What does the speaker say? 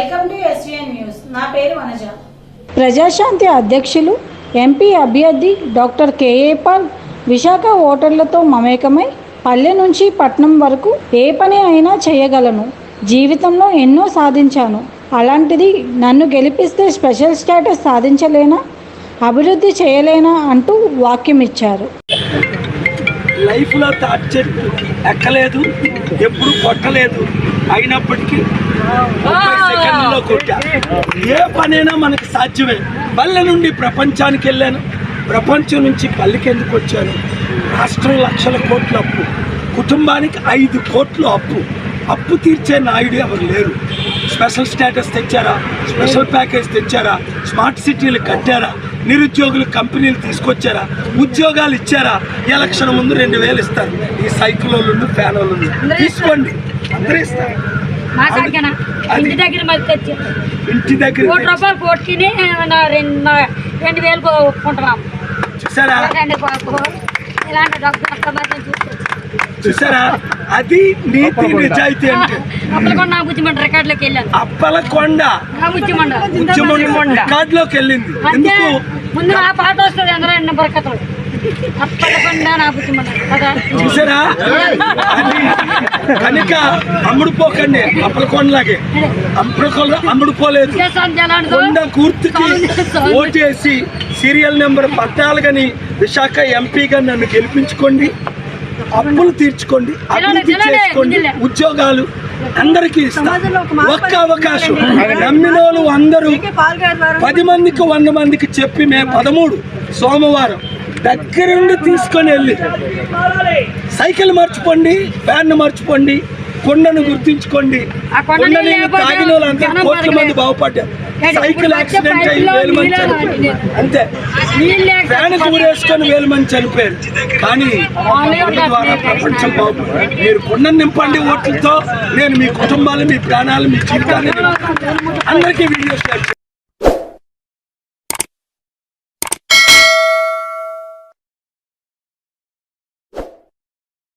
Welcome to SVN news. నా పేరు వనజ. ప్రజాశాంతి అధ్యక్షులు ఎంపీ అభ్యర్థి doctor K A Paul Visakha ఓటర్లతో మమేకమై పల్లె నుంచి పట్నం వరకు ఏ పని అయినా చేయగలను. జీవితంలో ఎన్నో సాధించాను. అలాంటిది నన్ను గెలిపిస్తే స్పెషల్ స్టేటస్ సాధించలేనా? అభివృద్ధి చేయలేనా అంటూ వాక్యం ఇచ్చారు లైఫ్లో తాటి చెట్టు ఎక్కలేదు ఎప్పుడు కొట్టలేదు. అయినప్పటికీ సెకండ్లో కొట్టా. ఏ పనైనా మనకు సాధ్యమే. పల్లె నుండి ప్రపంచానికి వెళ్ళాను. ప్రపంచం నుంచి పల్లెకి ఎందుకు వచ్చాను? రాష్ట్రం లక్షల కోట్ల అప్పు. కుటుంబానికి ఐదు కోట్లు అప్పు. అప్పు తీర్చే నాయుడు ఎవరు లేరు. స్పెషల్ స్టేటస్ తెచ్చారా? స్పెషల్ ప్యాకేజ్ తెచ్చారా? స్మార్ట్ సిటీలు కట్టారా? నిరుద్యోగులు కంపెనీలు తీసుకొచ్చారా? ఉద్యోగాలు ఇచ్చారా? ఎలక్షన్ ముందు రెండు వేలు ఇస్తారు. ఈ సైకిల్ వాళ్ళు ఫ్యాన్ వాళ్ళు తీసుకోండి. అందరూ ఇస్తారు. మా సంఖ్యన అది- ఇంటి దగ్గర మరి తెచ్చి. ఇంటి దగ్గర కోటి రూపాయలు కోటికిని నా రెండు రెండు వేలు ఒప్పుకుంటున్నాం చూసారా? ఇలాంటి డబ్బు కష్టపడి చూసుకోవచ్చు చూసారా? అది నీతి నిజాయితీ అంటే. అప్పుడు కూడా నా బుద్ధిమంట రికార్డులోకి వెళ్ళాను. అప్పలకొండ. నా బుద్ధిమంట ఉద్యమం రికార్డులోకి వెళ్ళింది. ఎందుకు? ముందు నా పాట వస్తుంది అందరూ ఎన్న బరకతలు అప్పటికుండా నా బుద్ధిమంట కదా? చూసారా? కనుక అమ్ముడు పోకండి అప్పలకొండలాగే అప్పలకొండ అమ్ముడు పోలేదు. కొండ గుర్తుకి ఓటేసి సీరియల్ నెంబర్ పద్నాలుగని విశాఖ ఎంపీగా నన్ను గెలిపించుకోండి అప్పులు తీర్చుకోండి అభివృద్ధి చేసుకోండి ఉద్యోగాలు అందరికీ ఒక్క అవకాశం. నమ్మిన వాళ్ళు అందరూ పది మందికి వంద మందికి చెప్పి మే పదమూడు సోమవారం దగ్గరుండి తీసుకొని వెళ్ళి సైకిల్ మర్చిపోండి ఫ్యాన్ మర్చిపోండి కొండను గుర్తించుకోండి. ఆ కొండ కొండ నీళ్ళు నీళ్ళు లేకపోతే తాగిన జనం కోట్ల మంది. బాగుపడ్డారు. సైకిల్ యాక్సిడెంట్ అయ్యి వేలు మంది చనిపోయారు. అంతే ఫ్యాన్ ఊరేసుకొని వేలు మంది చనిపోయారు కానీ కొండ ద్వారా ప్రపంచం బాగుపడింది మీరు కొండను నింపండి ఓట్లతో నేను మీ కుటుంబాలు మీ ప్రాణాలు మీ జీవితాన్ని. అందరికీ వీడియో షేర్.